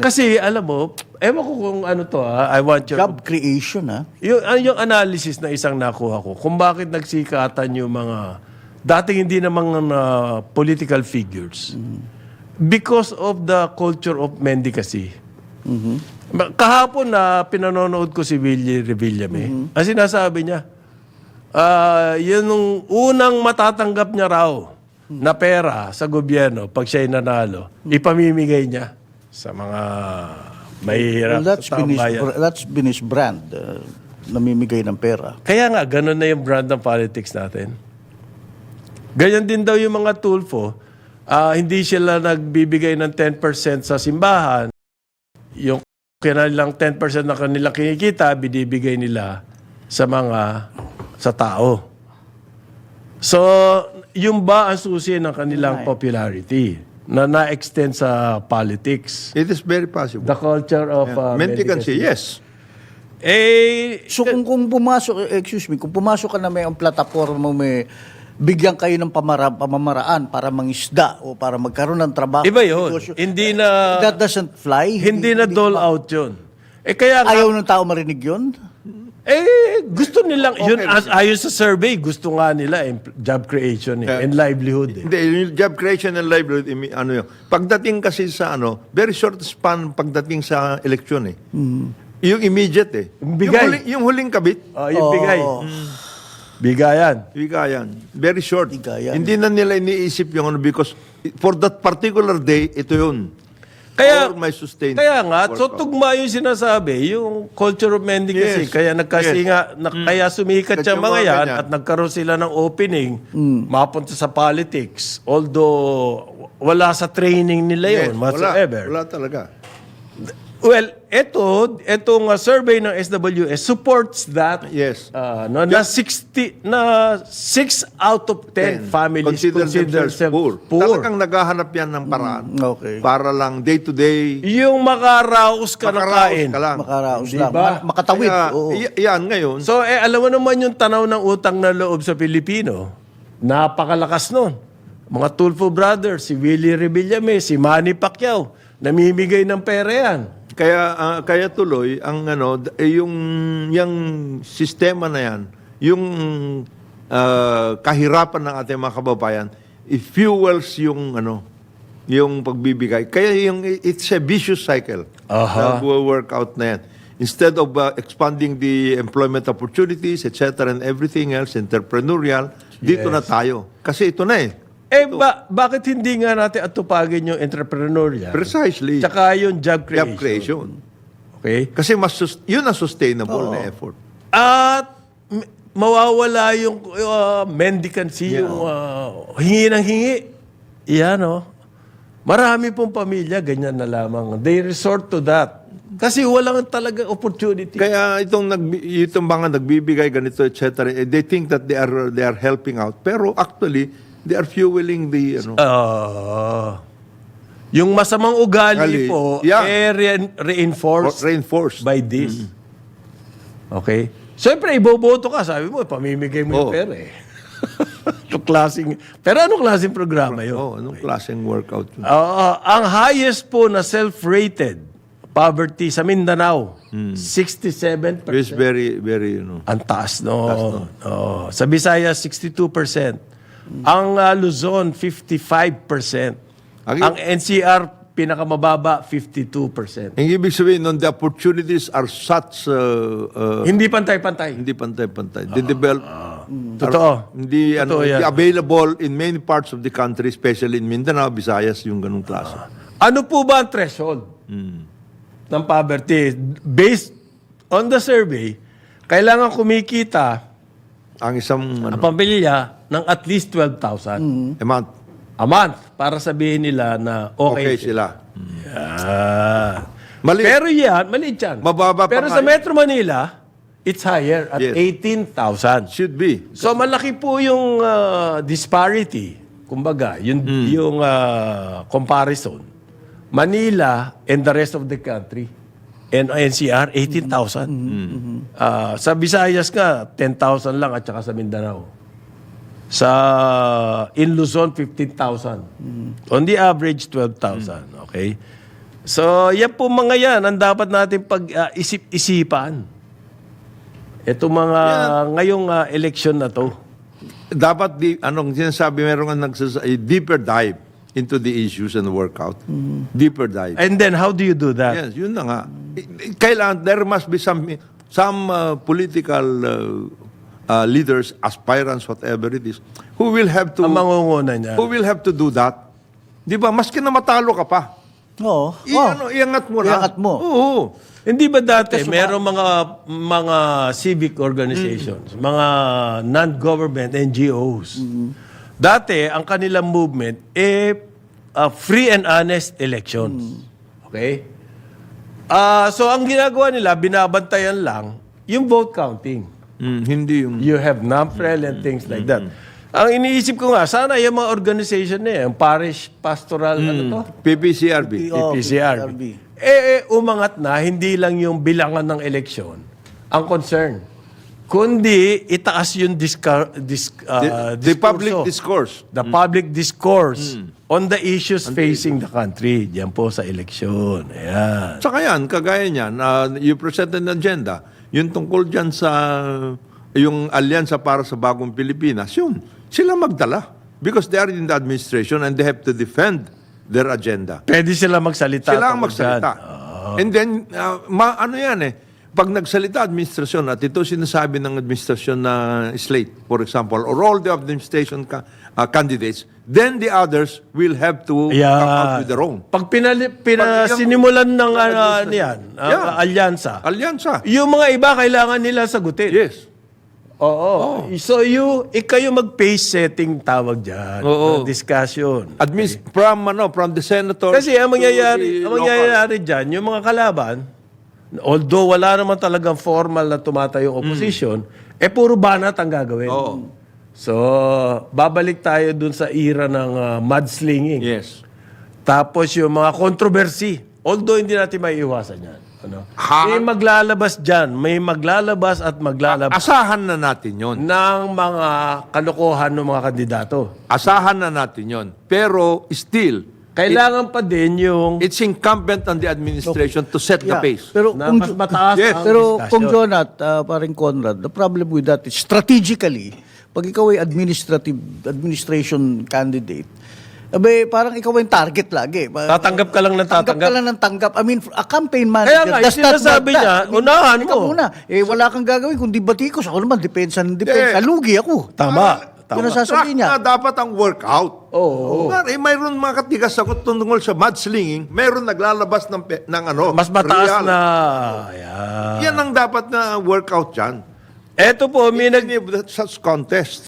Kasi alam mo, ewan ko kung ano to ha, I want your... Job creation, ha? Yung, ano yung analysis na isang nakuha ko, kung bakit nagsikatan yung mga dating hindi namang uh, political figures. Because of the culture of mendicancy. Ma- Kahapon na pinanonood ko si Willie Revillame, ang sinasabi niya, ah yun nung unang matatanggap niya raw na pera sa gobyerno pag siya'y nanalo, ipamimigay niya sa mga mahihirap Well, that's sa bayan. that's his brand, uh, namimigay ng pera. Kaya nga, ganun na yung brand ng politics natin. Ganyan din daw yung mga tulfo. Ah, hindi sila nagbibigay ng 10% sa simbahan. Yung kanilang 10% ng kanilang kinikita, binibigay nila sa mga sa tao. So, yung ba ang susi ng kanilang popularity na na-extend sa politics? It is very possible. The culture of uh, Mendicancy, yes. Eh, So kung, kung pumasok, eh, excuse me, kung pumasok ka na may ang plataforma may bigyan kayo ng pamara, pamamaraan para mangisda o para magkaroon ng trabaho. iba yun. negosyo, Hindi na... That doesn't fly. Hindi na dole out yun. Eh kaya nga, Ayaw ng tao marinig yun? Eh gusto nilang, yun Okay. as, ayon sa survey, gusto nga nila em- job creation eh, and livelihood eh. Hindi, yung job creation and livelihood, imi- ano yun. Pagdating kasi sa ano, very short span pagdating sa eleksyon eh. Yung immediate eh. Yung bigay. Yung huling, yung huling kabit, Oh, yung bigay. Bigayan. bigayan. Very short. Bigayan. Hindi na nila iniisip yung ano because for that particular day, ito yun. Kaya, Or my sustained kaya nga, so workout. tugma yung sinasabi, yung culture of mendicancy. Yes. Kaya nagkasi Yes. nga, na, kaya sumikat Kasi yung yung mga yan ganyan. at nagkaroon sila ng opening, mapunta sa politics. Although, wala sa training nila yun, Yes, whatsoever. Wala, wala talaga. Well, ito, itong uh, survey ng SWS supports that. Yes. Uh, no, na 60 na 6 out of 10 families Consider, consider, themselves themselves poor. poor. Talagang naghahanap yan ng paraan. Okay. Para lang day to day, Yung makaraos ka ng makaraos kain. ka lang. Makaraos Di lang. Ma- Makatawid. Kaya, oo. yan ngayon, So, eh, alam mo naman yung tanaw ng utang na loob sa Pilipino. Napakalakas nun. Mga Tulfo Brothers, si Willie Revillame, si Manny Pacquiao, namimigay ng pera yan. Kaya ah, kaya tuloy ang ano eh, yung yung sistema na yan, yung ah, kahirapan ng ating mga kababayan, it fuels yung ano yung pagbibigay. Kaya yung it's a vicious cycle. Aha. work out na yan. Instead of ah, expanding the employment opportunities, etc. and everything else, entrepreneurial, dito na tayo. Kasi ito na eh. Eh, ba, bakit hindi nga natin atupagin yung entrepreneurial? Precisely. Tsaka yung job creation. Job creation. Okay? Kasi mas sus- yun ang sustainable na effort. At m- mawawala yung uh, mendicancy, yung uh, hingi ng hingi. Yan, oh. Marami pong pamilya, ganyan na lamang. They resort to that. Kasi walang talaga opportunity. Kaya itong nag itong mga nagbibigay ganito etc. eh, they think that they are they are helping out pero actually they are fueling the ano Ah. yung masamang ugali Ugali. po, Yeah. eh, re- reinforced reinforced. by this. Okay? Siyempre, iboboto ka. Sabi mo, pamimigay mo yung Oo. pera eh. Anong klaseng, pero anong klaseng programa yun? Oh, anong klaseng workout yun? Oo, ang highest po na self-rated poverty sa Mindanao, 67%. It's very very you know. Ang taas, no? Oo. Sa Visayas, 62%. Ang uh, Luzon, 55%. Ang- Ang NCR, pinakamababa, 52%. Ang ibig sabihin nun, the opportunities are such uh, uh, Hindi pantay-pantay. hindi pantay-pantay. The develop Totoo. hindi Totoo ano, yan. hindi available in many parts of the country, especially in Mindanao, Visayas, yung ganung klase. Ano po ba ang threshold ng poverty? Based on the survey, kailangan kumikita Ang isang ang ano, pamilya ng at least 12,000 amount, a month para sabihin nila na okay, okay sila. Ah. Mali. Pero yan, maliit yan. Mababa pa Pero nga sa yun. Metro Manila, it's higher at Yes. 18,000. Should be. So malaki po yung ah, disparity. Kumbaga, yung, Hmm. yung ah, comparison. Manila and the rest of the country. And NCR, 18,000. Hmm. Ah, sa Visayas nga, 10,000 lang at saka sa Mindanao. Sa in Luzon, 15,000. On the average, 12,000. Okay? So, yan po mga yan ang dapat natin pag-isip-isipan. Ito mga ngayong ah, election na to. Dapat di, anong sinasabi, meron nga nagsasa- a deeper dive into the issues and workout. Deeper dive. And then, how do you do that? Yes, yun na nga. Kailangan, there must be some some uh, political uh, uh, leaders, aspirants, whatever it is, who will have to Ang mangunguna niya. who will have to do that. Di ba? Maski na matalo ka pa. Oo. I, Oh. ano, iangat mo na. Iangat mo. Oo. Hindi ba dati merong mga mga civic organizations, mga non-government NGOs. Dati ang kanilang movement eh uh, free and honest elections. Okay? Ah, so ang ginagawa nila binabantayan lang yung vote counting. Mm, hindi yung... You have NAMPREL and things like that. Ang iniisip ko nga, sana yung mga organization na yan, parish pastoral, ano to? PPCRB. Oh, PPCR. PPCRB. Eh, eh, umangat na, hindi lang yung bilangan ng eleksyon ang concern. Kundi itaas yung disca- dis- uh, The, the public diskurso. discourse. The public discourse on the issues facing the country. Diyan po sa eleksyon. Ayan. Tsaka yan, kagaya niyan, uh, you presented an agenda, yung tungkol dyan sa yung alyansa para sa bagong Pilipinas, yun, sila magdala. Because they are in the administration and they have to defend their agenda. Pwede sila magsalita. Sila ang magsalita. dyan. And then, uh, ma- ano yan eh, pag nagsalita administrasyon at ito sinasabi ng administrasyon na slate, for example, or all the administration ca- uh, candidates, then the others will have to come out with their own. Pag pinali, pina, Pag yung- sinimulan ng ano, ano yan, ang Yeah. alyansa, Alyansa. yung mga iba kailangan nila sagutin. Yes. Oo. So you, ikayo mag-pace setting tawag dyan. Oo. Discussion. Admis from ano from the senator Kasi ang mangyayari, ang mangyayari dyan, yung mga kalaban, although wala naman talagang formal na tumatayong opposition, eh puro banat ang gagawin. Mm. Oo. So, babalik tayo dun sa era ng ah, mudslinging. Yes. Tapos yung mga controversy, although hindi natin maiiwasan yan. Ano? Ha- May maglalabas dyan, may maglalabas at maglalabas Asahan na natin 'yon. ng mga kalokohan ng mga kandidato. Asahan na natin 'yon. Pero still Kailangan pa din yung it's incumbent on the administration to set the Yeah. pace. Pero na kung, mas mataas Yes. ang pero discussion. kung Jonat, uh, paring Conrad, the problem with that is strategically, pag ikaw ay administrative administration candidate, abe, parang ikaw ay target lagi. Pa- Tatanggap ka lang ng Tanggap tatanggap. ka lang ng tanggap. I mean, a campaign manager Kaya nga, yung does not sinasabi want that. niya, mean, unahan ikaw mo. muna. Eh, wala kang gagawin kundi batikos. Ako naman, depensa ng depensa. Lugi ako. Tama. Yun ang sasabihin Track niya. na dapat ang workout. Oo. Oh, eh, mayroon mga katigas ako tungkol sa mudslinging, mayroon naglalabas ng, pe- ng ano. Mas mataas real. na... Ayan. Yan ang dapat na workout dyan. Eto po, may nag... Such contest.